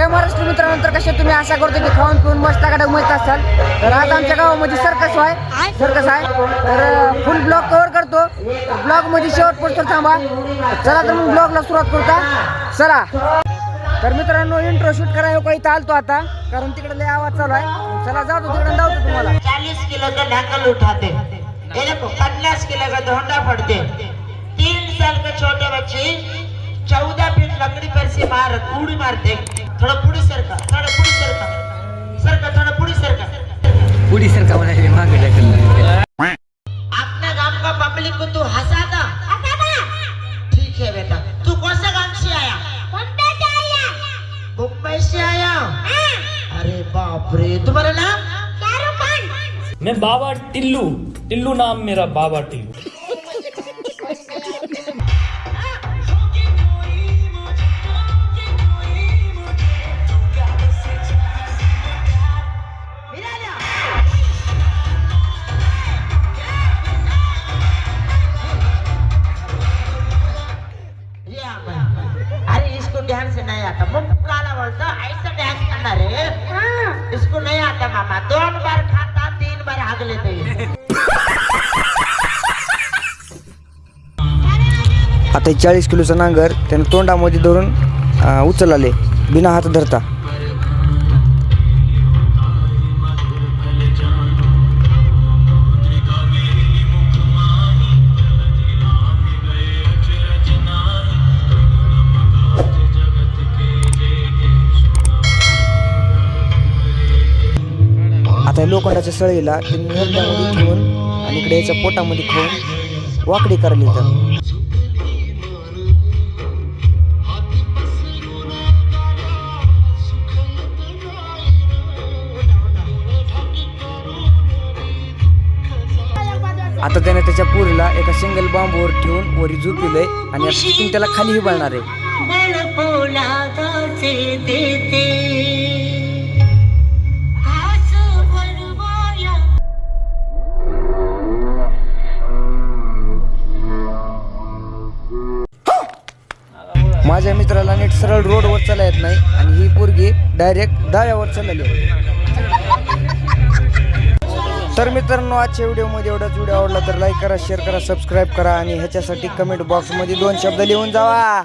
जय महाराष्ट्र मित्रांनो तर कसे तुम्ही आशा करतो की खाऊन पिऊन मस्त गाडा मस्त असाल. तर आज आमच्या गावामध्ये सर्कस आहे. सर्कस आहे. तर फुल ब्लॉग कव्हर करतो. ब्लॉगमध्ये शेवट पोस्टर थांबा. चला तर मग ब्लॉगला सुरुवात करता चला. तर मित्रांनो इंट्रो शूट करायला काही चालतो आता. कारण तिकडे लय आवाज चालू आहे. चला जातो तिकडे जाऊ तुम्हाला. चाळीस किलो का ढाकल उठाते. पन्नास किलो का धोंडा पडते तीन साल का छोटे बच्चे चौदह फीट लकड़ी पर से मार उडी मारते. थोड़ा पुड़ी सरका थोड़ा पुड़ी सरका सरका थोड़ा पुड़ी सरका पुढी सरका म्हणाले मागे ढकललं अपने गाँव का पब्लिक को तू हंसाता? ठीक है बेटा. तू कौन सा गाँव से आया? मुंबई से आया? अरे बाप रे तुम्हारा नाम? मैं बाबा टिल्लू. टिल्लू नाम मेरा बाबा टिल्लू. अरे इसको ध्यान से नहीं आता. मुंह काला बोलता ऐसा डांस करना रे इसको नहीं आता मामा. दोन बार खाता तीन बार हाग लेते ये. आता चाळीस किलोचा नांगर त्यानं तोंडामध्ये धरून उचलले बिना हात धरता. त्या लोखंडाच्या सळीला ते हरड्यामध्ये ठेवून आणि इकडे याच्या पोटामध्ये खाऊन वाकडी करली तर. आता त्याने त्याच्या पुरीला एका सिंगल बांबूवर ठेवून वरी झोपिलंय आणि तिथून त्याला खाली हिबाळणार आहे. माझ्या मित्राला नीट सरळ रोडवर चला येत नाही आणि ही पोरगी डायरेक्ट दाव्यावर चालली तर मित्रांनो आजच्या व्हिडिओमध्ये एवढाच. व्हिडिओ आवडला तर लाईक करा शेअर करा सबस्क्राईब करा आणि ह्याच्यासाठी कमेंट बॉक्समध्ये दोन शब्द लिहून जावा.